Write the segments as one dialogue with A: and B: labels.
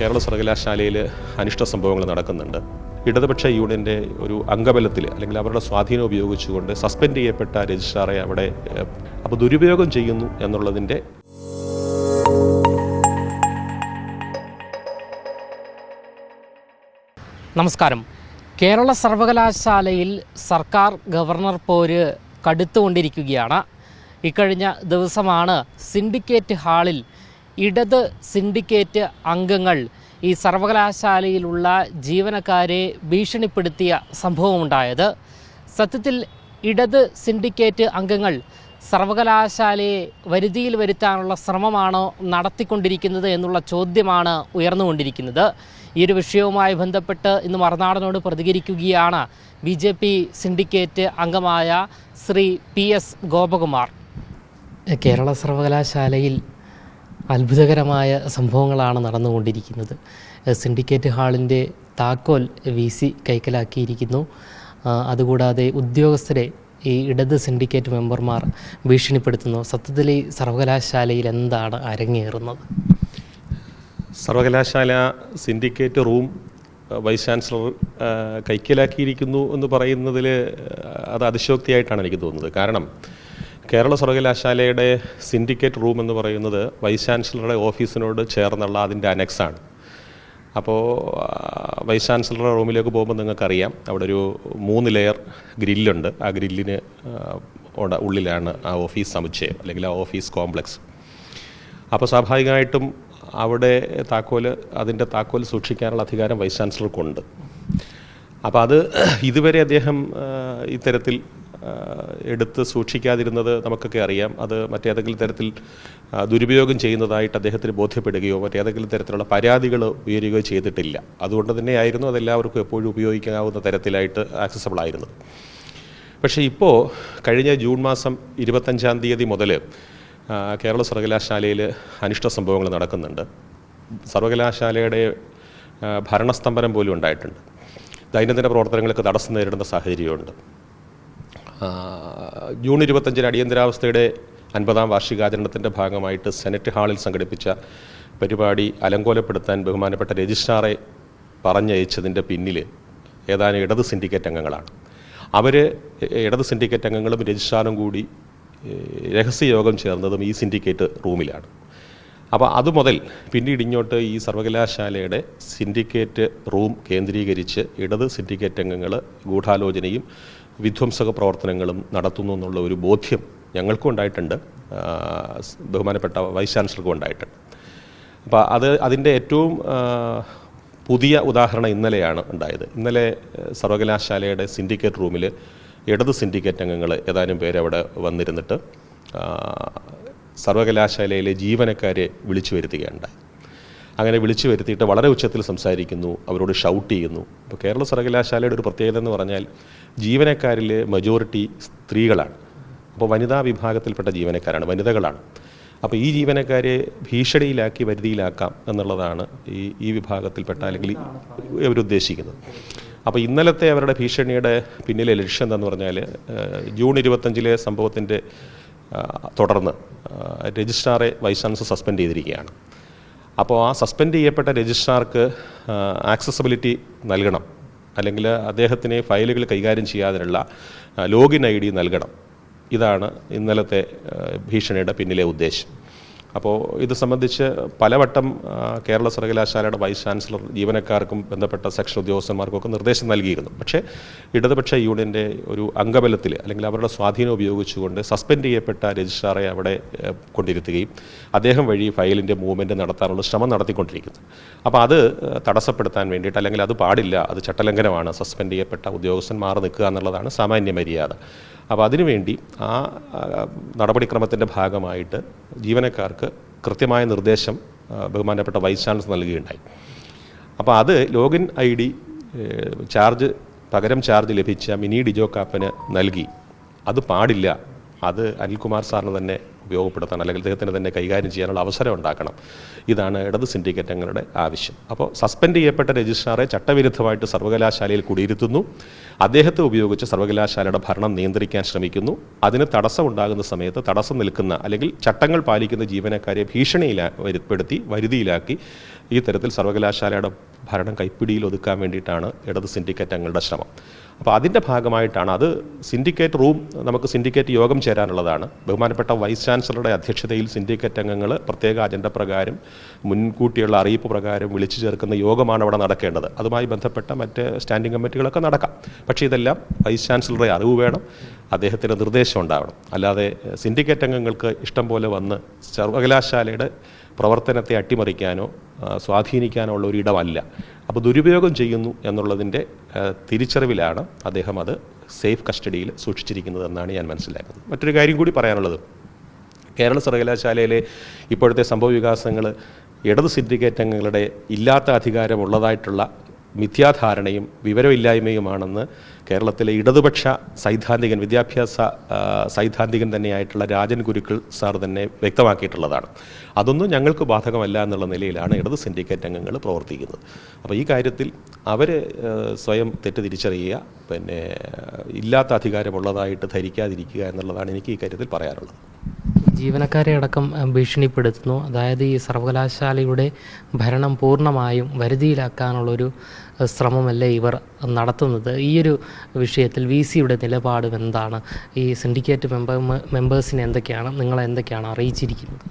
A: കേരള സർവകലാശാലയിൽ അനിഷ്ട സംഭവങ്ങൾ നടക്കുന്നുണ്ട്. ഇടതുപക്ഷ യൂണിയന്റെ ഒരു അംഗബലത്തിൽ അല്ലെങ്കിൽ അവരുടെ സ്വാധീനം ഉപയോഗിച്ചുകൊണ്ട് സസ്പെൻഡ് ചെയ്യപ്പെട്ട രജിസ്ട്രാറെ അവിടെ അപ്പോൾ ദുരുപയോഗം ചെയ്യുന്നു എന്നുള്ളതിന്റെ
B: നമസ്കാരം. കേരള സർവകലാശാലയിൽ സർക്കാർ ഗവർണർ പോര് കടുത്തുകൊണ്ടിരിക്കുകയാണ്. ഇക്കഴിഞ്ഞ ദിവസമാണ് സിൻഡിക്കേറ്റ് ഹാളിൽ ഇടത് സിൻഡിക്കേറ്റ് അംഗങ്ങൾ ഈ സർവകലാശാലയിലുള്ള ജീവനക്കാരെ ഭീഷണിപ്പെടുത്തിയ സംഭവമുണ്ടായത്. സത്യത്തിൽ ഇടത് സിൻഡിക്കേറ്റ് അംഗങ്ങൾ സർവകലാശാലയെ വരുതിയിൽ വരുത്താനുള്ള ശ്രമമാണോ നടത്തിക്കൊണ്ടിരിക്കുന്നത് എന്നുള്ള ചോദ്യമാണ് ഉയർന്നുകൊണ്ടിരിക്കുന്നത്. ഈ ഒരു വിഷയവുമായി ബന്ധപ്പെട്ട് ഇന്ന് മറുനാടനോട് പ്രതികരിക്കുകയാണ് ബി ജെ പി സിൻഡിക്കേറ്റ് അംഗമായ ശ്രീ പി എസ് ഗോപകുമാർ. കേരള സർവകലാശാലയിൽ അത്ഭുതകരമായ സംഭവങ്ങളാണ് നടന്നുകൊണ്ടിരിക്കുന്നത്. സിൻഡിക്കേറ്റ് ഹാളിന്റെ താക്കോൽ വി സി കൈക്കലാക്കിയിരിക്കുന്നു. അതുകൂടാതെ ഉദ്യോഗസ്ഥരെ ഈ ഇടത് സിൻഡിക്കേറ്റ് മെമ്പർമാർ ഭീഷണിപ്പെടുത്തുന്നു. സത്യത്തിൽ ഈ സർവകലാശാലയിൽ എന്താണ് അരങ്ങേറുന്നത്?
A: സർവകലാശാല സിൻഡിക്കേറ്റ് റൂം വൈസ് ചാൻസലർ കൈക്കലാക്കിയിരിക്കുന്നു എന്ന് പറയുന്നതിൽ അത് അതിശോക്തിയായിട്ടാണ് എനിക്ക് തോന്നുന്നത്. കാരണം കേരള സർവകലാശാലയുടെ സിൻഡിക്കേറ്റ് റൂം എന്ന് പറയുന്നത് വൈസ് ചാൻസലറുടെ ഓഫീസിനോട് ചേർന്നുള്ള അതിന്റെ അനക്സാണ് അപ്പോൾ വൈസ് ചാൻസലറുടെ റൂമിലേക്ക് പോകുമ്പോൾ നിങ്ങൾക്കറിയാം അവിടെ ഒരു മൂന്ന് ലെയർ ഗ്രില്ലുണ്ട്. ആ ഗ്രില്ലിന് ഉള്ളിലാണ് ആ ഓഫീസ് സമുച്ചയം അല്ലെങ്കിൽ ആ ഓഫീസ് കോംപ്ലക്സ്. അപ്പോൾ സ്വാഭാവികമായിട്ടും അവിടെ താക്കോൽ അതിന്റെ താക്കോൽ സൂക്ഷിക്കാനുള്ള അധികാരം വൈസ് ചാൻസലർക്കുണ്ട്. അപ്പോൾ അത് ഇതുവരെ അദ്ദേഹം ഇത്തരത്തിൽ എടുത്ത് സൂക്ഷിക്കാതിരുന്നത് നമുക്കൊക്കെ അറിയാം. അത് മറ്റേതെങ്കിലും തരത്തിൽ ദുരുപയോഗം ചെയ്യുന്നതായിട്ട് അദ്ദേഹത്തിന് ബോധ്യപ്പെടുകയോ മറ്റേതെങ്കിലും തരത്തിലുള്ള പരാതികൾ ഉയരുകയോ ചെയ്തിട്ടില്ല. അതുകൊണ്ട് തന്നെയായിരുന്നു അതെല്ലാവർക്കും എപ്പോഴും ഉപയോഗിക്കാവുന്ന തരത്തിലായിട്ട് ആക്സസബിൾ ആയിരുന്നത്. പക്ഷേ ഇപ്പോൾ കഴിഞ്ഞ ജൂൺ മാസം ഇരുപത്തഞ്ചാം തീയതി മുതൽ കേരള സർവകലാശാലയിൽ അനിഷ്ട സംഭവങ്ങൾ നടക്കുന്നുണ്ട്. സർവകലാശാലയുടെ ഭരണസ്തംഭനം പോലും ഉണ്ടായിട്ടുണ്ട്. ദൈനംദിന പ്രവർത്തനങ്ങൾക്ക് തടസ്സം നേരിടുന്ന സാഹചര്യമുണ്ട്. ജൂൺ ഇരുപത്തഞ്ചിന് അടിയന്തരാവസ്ഥയുടെ അൻപതാം വാർഷികാചരണത്തിന്റെ ഭാഗമായിട്ട് സെനറ്റ് ഹാളിൽ സംഘടിപ്പിച്ച പരിപാടി അലങ്കോലപ്പെടുത്താൻ ബഹുമാനപ്പെട്ട രജിസ്ട്രാറെ പറഞ്ഞയച്ചതിന്റെ പിന്നിൽ ഏതാനും ഇടത് സിൻഡിക്കേറ്റ് അംഗങ്ങളാണ്. അവർ ഇടത് സിൻഡിക്കേറ്റ് അംഗങ്ങളും രജിസ്ട്രാറും കൂടി രഹസ്യയോഗം ചേർന്നതും ഈ സിൻഡിക്കേറ്റ് റൂമിലാണ്. അപ്പോൾ അത് മുതൽ പിന്നീട് ഇങ്ങോട്ട് ഈ സർവകലാശാലയുടെ സിൻഡിക്കേറ്റ് റൂം കേന്ദ്രീകരിച്ച് ഇടത് സിൻഡിക്കേറ്റ് അംഗങ്ങൾ ഗൂഢാലോചനയും വിധ്വംസക പ്രവർത്തനങ്ങളും നടത്തുന്നു എന്നുള്ള ഒരു ബോധ്യം ഞങ്ങൾക്കും ഉണ്ടായിട്ടുണ്ട്. ബഹുമാനപ്പെട്ട വൈസ് ചാൻസലർക്കും ഉണ്ടായിട്ടുണ്ട്. അപ്പോൾ അത് അതിന്റെ ഏറ്റവും പുതിയ ഉദാഹരണം ഇന്നലെയാണ് ഉണ്ടായത്. ഇന്നലെ സർവകലാശാലയുടെ സിൻഡിക്കേറ്റ് റൂമിൽ ഇടത് സിൻഡിക്കേറ്റ് അംഗങ്ങൾ ഏതാനും പേര് അവിടെ വന്നിരുന്നിട്ട് സർവകലാശാലയിലെ ജീവനക്കാരെ വിളിച്ചു വരുത്തുകയുണ്ടായി. അങ്ങനെ വിളിച്ചു വരുത്തിയിട്ട് വളരെ ഉച്ചത്തിൽ സംസാരിക്കുന്നു അവരോട് ഷൗട്ട് ചെയ്യുന്നു. അപ്പോൾ കേരള സർവകലാശാലയുടെ ഒരു പ്രത്യേകത എന്ന് പറഞ്ഞാൽ ജീവനക്കാരിൽ മെജോറിറ്റി സ്ത്രീകളാണ്. അപ്പോൾ വനിതാ വിഭാഗത്തിൽപ്പെട്ട ജീവനക്കാരാണ് വനിതകളാണ്. അപ്പോൾ ഈ ജീവനക്കാരെ ഭീഷണിയിലാക്കി വരുതിയിലാക്കാം എന്നുള്ളതാണ് ഈ ഈ വിഭാഗത്തിൽപ്പെട്ട അല്ലെങ്കിൽ ഇവരുദ്ദേശിക്കുന്നത് അപ്പോൾ ഇന്നലത്തെ അവരുടെ ഭീഷണിയുടെ പിന്നിലെ ലക്ഷ്യം എന്താണെന്ന് പറഞ്ഞാൽ ജൂൺ ഇരുപത്തഞ്ചിലെ സംഭവത്തിന്റെ തുടർന്ന് രജിസ്ട്രാറെ വൈസ് ചാൻസലർ സസ്പെൻഡ് ചെയ്തിരിക്കുകയാണ്. അപ്പോൾ ആ സസ്പെൻഡ് ചെയ്യപ്പെട്ട രജിസ്ട്രാർക്ക് ആക്സസബിലിറ്റി നൽകണം. അല്ലെങ്കിൽ അദ്ദേഹത്തിന് ഫയലുകൾ കൈകാര്യം ചെയ്യാതിനുള്ള ലോഗിൻ ഐ ഡി നൽകണം. ഇതാണ് ഇന്നലത്തെ ഭീഷണിയുടെ പിന്നിലെ ഉദ്ദേശം. അപ്പോൾ ഇത് സംബന്ധിച്ച് പലവട്ടം കേരള സർവകലാശാലയുടെ വൈസ് ചാൻസലർ ജീവനക്കാർക്കും ബന്ധപ്പെട്ട സെക്ഷൻ ഉദ്യോഗസ്ഥന്മാർക്കും ഒക്കെ നിർദ്ദേശം നൽകിയിരുന്നു. പക്ഷേ ഇടതുപക്ഷ യൂണിയന്റെ ഒരു അംഗബലത്തിൽ അല്ലെങ്കിൽ അവരുടെ സ്വാധീനം ഉപയോഗിച്ചുകൊണ്ട് സസ്പെൻഡ് ചെയ്യപ്പെട്ട രജിസ്ട്രാറെ അവിടെ കൊണ്ടിരുത്തുകയും അദ്ദേഹം വഴി ഫയലിന്റെ മൂവ്മെന്റ് നടത്താനുള്ള ശ്രമം നടത്തിക്കൊണ്ടിരിക്കുന്നു. അപ്പോൾ അത് തടസ്സപ്പെടുത്താൻ വേണ്ടിയിട്ട് അല്ലെങ്കിൽ അത് പാടില്ല അത് ചട്ടലംഘനമാണ് സസ്പെൻഡ് ചെയ്യപ്പെട്ട ഉദ്യോഗസ്ഥൻ മാറി നിൽക്കുക എന്നുള്ളതാണ് സാമാന്യ മര്യാദ. അപ്പോൾ അതിനുവേണ്ടി ആ നടപടിക്രമത്തിന്റെ ഭാഗമായിട്ട് ജീവനക്കാർക്ക് കൃത്യമായ നിർദ്ദേശം ബഹുമാനപ്പെട്ട വൈസ് ചാൻസലർ നൽകുകയുണ്ടായി. അപ്പോൾ അത് ലോഗിൻ ഐ ഡി ചാർജ് പകരം ചാർജ് ലഭിച്ച മിനി ഡിജോ കാപ്പന് നൽകി. അത് പാടില്ല. അത് അനിൽകുമാർ സാറിന് തന്നെ ഉപയോഗപ്പെടുത്താൻ അല്ലെങ്കിൽ അദ്ദേഹത്തിന് തന്നെ കൈകാര്യം ചെയ്യാനുള്ള അവസരം ഉണ്ടാക്കണം. ഇതാണ് ഇടത് സിൻഡിക്കേറ്റ് അംഗങ്ങളുടെ ആവശ്യം. അപ്പോൾ സസ്പെൻഡ് ചെയ്യപ്പെട്ട രജിസ്ട്രാറെ ചട്ടവിരുദ്ധമായിട്ട് സർവകലാശാലയിൽ കുടിയിരുത്തുന്നു. അദ്ദേഹത്തെ ഉപയോഗിച്ച് സർവകലാശാലയുടെ ഭരണം നിയന്ത്രിക്കാൻ ശ്രമിക്കുന്നു. അതിന് തടസ്സമുണ്ടാകുന്ന സമയത്ത് തടസ്സം നിൽക്കുന്ന അല്ലെങ്കിൽ ചട്ടങ്ങൾ പാലിക്കുന്ന ജീവനക്കാരെ ഭീഷണിയിലാ വരുത്തി വരുതിയിലാക്കി ഈ തരത്തിൽ സർവകലാശാലയുടെ ഭരണം കൈപ്പിടിയിൽ ഒതുക്കാൻ വേണ്ടിയിട്ടാണ് ഇടത് സിൻഡിക്കേറ്റ് അംഗങ്ങളുടെ ശ്രമം. അപ്പോൾ അതിന്റെ ഭാഗമായിട്ടാണ് അത് സിൻഡിക്കേറ്റ് റൂം നമുക്ക് സിൻഡിക്കേറ്റ് യോഗം ചേരാനുള്ളതാണ്. ബഹുമാനപ്പെട്ട വൈസ് ചാൻസലറുടെ അധ്യക്ഷതയിൽ സിൻഡിക്കേറ്റ് അംഗങ്ങൾ പ്രത്യേക അജണ്ട പ്രകാരം മുൻകൂട്ടിയുള്ള അറിയിപ്പ് പ്രകാരം വിളിച്ചു ചേർക്കുന്ന യോഗമാണ് അവിടെ നടക്കേണ്ടത്. അതുമായി ബന്ധപ്പെട്ട മറ്റ് സ്റ്റാൻഡിംഗ് കമ്മിറ്റികളൊക്കെ നടക്കാം. പക്ഷേ ഇതെല്ലാം വൈസ് ചാൻസലറുടെ അറിവ് വേണം. അദ്ദേഹത്തിന്റെ നിർദ്ദേശം ഉണ്ടാവണം. അല്ലാതെ സിൻഡിക്കേറ്റ് അംഗങ്ങൾക്ക് ഇഷ്ടം പോലെ വന്ന് സർവകലാശാലയുടെ പ്രവർത്തനത്തെ അട്ടിമറിക്കാനോ സ്വാധീനിക്കാനോ ഉള്ള ഒരു ഇടമല്ല. അപ്പോൾ ദുരുപയോഗം ചെയ്യുന്നു എന്നുള്ളതിന്റെ തിരിച്ചറിവിലാണ് അദ്ദേഹം അത് സേഫ് കസ്റ്റഡിയിൽ സൂക്ഷിച്ചിരിക്കുന്നത് എന്നാണ് ഞാൻ മനസ്സിലാക്കുന്നത്. മറ്റൊരു കാര്യം കൂടി പറയാനുള്ളത്. കേരള സർവകലാശാലയിലെ ഇപ്പോഴത്തെ സംഭവ വികാസങ്ങൾ ഇടത് സിൻഡിക്കേറ്റ് അംഗങ്ങളുടെ ഇല്ലാത്ത അധികാരമുള്ളതായിട്ടുള്ള മിഥ്യാധാരണയും വിവരമില്ലായ്മയുമാണെന്ന് കേരളത്തിലെ ഇടതുപക്ഷ സൈദ്ധാന്തികൻ വിദ്യാഭ്യാസ സൈദ്ധാന്തികൻ തന്നെയായിട്ടുള്ള രാജൻ ഗുരുക്കൾ സാർ തന്നെ വ്യക്തമാക്കിയിട്ടുള്ളതാണ്. അതൊന്നും ഞങ്ങൾക്ക് ബാധകമല്ല എന്നുള്ള നിലയിലാണ് ഇടത് സിൻഡിക്കേറ്റ് അംഗങ്ങൾ പ്രവർത്തിക്കുന്നത്. അപ്പോൾ ഈ കാര്യത്തിൽ അവർ സ്വയം തെറ്റ് തിരിച്ചറിയുക പിന്നെ ഇല്ലാത്ത അധികാരമുള്ളതായിട്ട് ധരിക്കാതിരിക്കുക എന്നുള്ളതാണ് എനിക്ക് ഈ കാര്യത്തിൽ പറയാനുള്ളത്.
B: ജീവനക്കാരെ അടക്കം ഭീഷണിപ്പെടുത്തുന്നു. അതായത് ഈ സർവകലാശാലയുടെ ഭരണം പൂർണമായും വരുതിയിലാക്കാനുള്ളൊരു ശ്രമമല്ലേ ഇവർ നടത്തുന്നത്? ഈയൊരു വിഷയത്തിൽ വി സിയുടെ നിലപാടും എന്താണ്? ഈ സിൻഡിക്കേറ്റ് മെമ്പർ മെമ്പേഴ്സിനെ എന്തൊക്കെയാണ്? നിങ്ങൾ എന്തൊക്കെയാണ് അറിയിച്ചിരിക്കുന്നത്?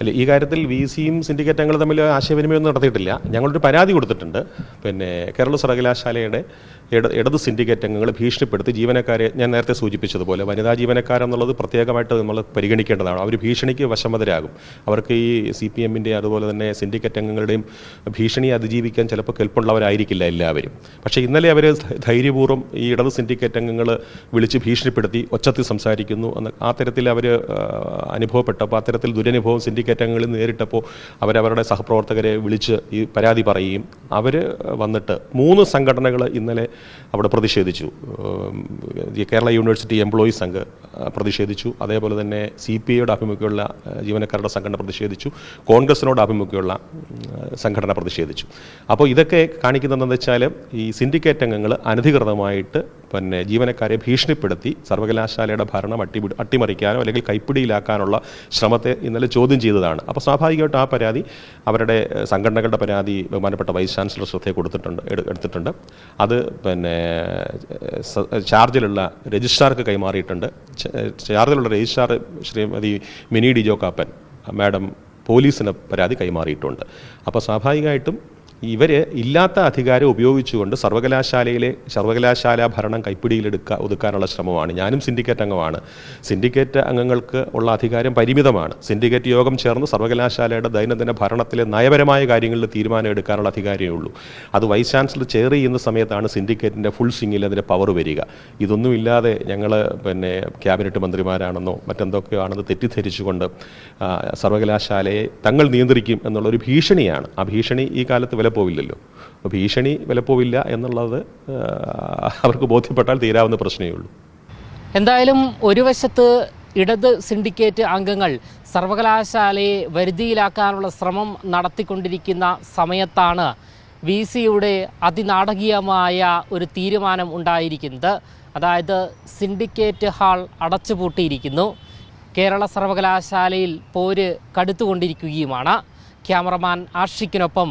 A: അല്ല ഈ കാര്യത്തിൽ വി സിയും സിൻഡിക്കേറ്റ് അംഗങ്ങൾ തമ്മിൽ ആശയവിനിമയമൊന്നും നടത്തിയിട്ടില്ല. ഞങ്ങളൊരു പരാതി കൊടുത്തിട്ടുണ്ട്. പിന്നെ കേരള സർവകലാശാലയുടെ ഇട ഇടത് സിൻഡിക്കേറ്റ് അംഗങ്ങൾ ഭീഷണിപ്പെടുത്തി ജീവനക്കാരെ ഞാൻ നേരത്തെ സൂചിപ്പിച്ചതുപോലെ വനിതാ ജീവനക്കാരെന്നുള്ളത് പ്രത്യേകമായിട്ട് നമ്മൾ പരിഗണിക്കേണ്ടതാണ്. അവർ ഭീഷണിക്ക് വശമതരാകും അവർക്ക് ഈ സി പി എമ്മിന്റെ അതുപോലെ തന്നെ സിൻഡിക്കേറ്റ് അംഗങ്ങളുടെയും ഭീഷണി അതിജീവിക്കാൻ ചിലപ്പോൾ കെൽപ്പുള്ളവരായിരിക്കില്ല എല്ലാവരും. പക്ഷേ ഇന്നലെ അവർ ധൈര്യപൂർവം ഈ ഇടത് സിൻഡിക്കേറ്റ് അംഗങ്ങൾ വിളിച്ച് ഭീഷണിപ്പെടുത്തി ഒച്ചത്തിൽ സംസാരിക്കുന്നു എന്ന് ആ തരത്തിൽ അവർ അനുഭവപ്പെട്ടപ്പോൾ അത്തരത്തിൽ ദുരനുഭവം സിൻഡിക്കേറ്റ് അംഗങ്ങളിൽ നേരിട്ടപ്പോൾ അവരവരുടെ സഹപ്രവർത്തകരെ വിളിച്ച് ഈ പരാതി പറയുകയും അവർ വന്നിട്ട് മൂന്ന് സംഘടനകൾ ഇന്നലെ അവിടെ പ്രതിഷേധിച്ചു. കേരള യൂണിവേഴ്സിറ്റി എംപ്ലോയീസ് സംഘ് പ്രതിഷേധിച്ചു. അതേപോലെ തന്നെ സി പി ഐയുടെ ആഭിമുഖ്യമുള്ള ജീവനക്കാരുടെ സംഘടന പ്രതിഷേധിച്ചു. കോൺഗ്രസിനോട് ആഭിമുഖ്യമുള്ള സംഘടന പ്രതിഷേധിച്ചു. അപ്പോൾ ഇതൊക്കെ കാണിക്കുന്നതെന്ന് വെച്ചാൽ ഈ സിൻഡിക്കേറ്റ് അംഗങ്ങൾ അനധികൃതമായിട്ട് പിന്നെ ജീവനക്കാരെ ഭീഷണിപ്പെടുത്തി സർവകലാശാലയുടെ ഭരണം അട്ടി അട്ടിമറിക്കാനോ അല്ലെങ്കിൽ കൈപ്പിടിയിലാക്കാനുള്ള ശ്രമത്തെ ഇന്നലെ ചോദ്യം ചെയ്തതാണ്. അപ്പോൾ സ്വാഭാവികമായിട്ടും ആ പരാതി അവരുടെ സംഘടനകളുടെ പരാതി ബഹുമാനപ്പെട്ട വൈസ് ചാൻസലർ ശ്രദ്ധയെ കൊടുത്തിട്ടുണ്ട് എടുത്തിട്ടുണ്ട്. അത് പിന്നെ ചാർജിലുള്ള രജിസ്ട്രാർക്ക് കൈമാറിയിട്ടുണ്ട്. ചാർജിലുള്ള registrar Shrimati Mini D Kappan madam പോലീസിന് പരാതി കൈമാറിയിട്ടുണ്ട്. അപ്പോൾ സ്വാഭാവികമായിട്ടും ഇവർ ഇല്ലാത്ത അധികാരം ഉപയോഗിച്ചുകൊണ്ട് സർവകലാശാലയിലെ സർവകലാശാല ഭരണം കൈപ്പിടിയിലെടുക്കുക ഒതുക്കാനുള്ള ശ്രമമാണ്. ഞാനും സിൻഡിക്കേറ്റ് അംഗമാണ്. സിൻഡിക്കേറ്റ് അംഗങ്ങൾക്ക് ഉള്ള അധികാരം പരിമിതമാണ്. സിൻഡിക്കേറ്റ് യോഗം ചേർന്ന് സർവകലാശാലയുടെ ദൈനംദിന ഭരണത്തിലെ നയപരമായ കാര്യങ്ങളിൽ തീരുമാനം എടുക്കാനുള്ള അധികാരമേ ഉള്ളൂ. അത് വൈസ് ചാൻസലർ ചെയർ ചെയ്യുന്ന സമയത്താണ് സിൻഡിക്കേറ്റിന്റെ ഫുൾ സ്വിങ്ങിൽ അതിന്റെ പവർ വരിക. ഇതൊന്നുമില്ലാതെ ഞങ്ങൾ പിന്നെ ക്യാബിനറ്റ് മന്ത്രിമാരാണെന്നോ മറ്റെന്തൊക്കെയോ ആണെന്ന് തെറ്റിദ്ധരിച്ചുകൊണ്ട് സർവകലാശാലയെ തങ്ങൾ നിയന്ത്രിക്കും എന്നുള്ളൊരു ഭീഷണിയാണ്. ആ ഭീഷണി ഈ കാലത്ത് വിലപ്പോവില്ലല്ലോ. അപ്പോൾ ഭീഷണി വിലപ്പോവില്ല എന്നുള്ളത് അവർക്ക് ബോധ്യപ്പെട്ടാൽ തീരാവുന്ന പ്രശ്നമേ ഉള്ളൂ.
B: എന്തായാലും ഒരു വശത്ത് ഇടത് സിൻഡിക്കേറ്റ് അംഗങ്ങൾ സർവകലാശാലയെ വരുതിയിലാക്കാനുള്ള ശ്രമം നടത്തിക്കൊണ്ടിരിക്കുന്ന സമയത്താണ് വി സിയുടെ അതിനാടകീയമായ ഒരു തീരുമാനം ഉണ്ടായിരിക്കുന്നത്. അതായത് സിൻഡിക്കേറ്റ് ഹാൾ അടച്ചുപൂട്ടിയിരിക്കുന്നു. കേരള സർവകലാശാലയിൽ പോര് കടുത്തുകൊണ്ടിരിക്കുകയുമാണ്. ക്യാമറമാൻ ആഷിക്കിനൊപ്പം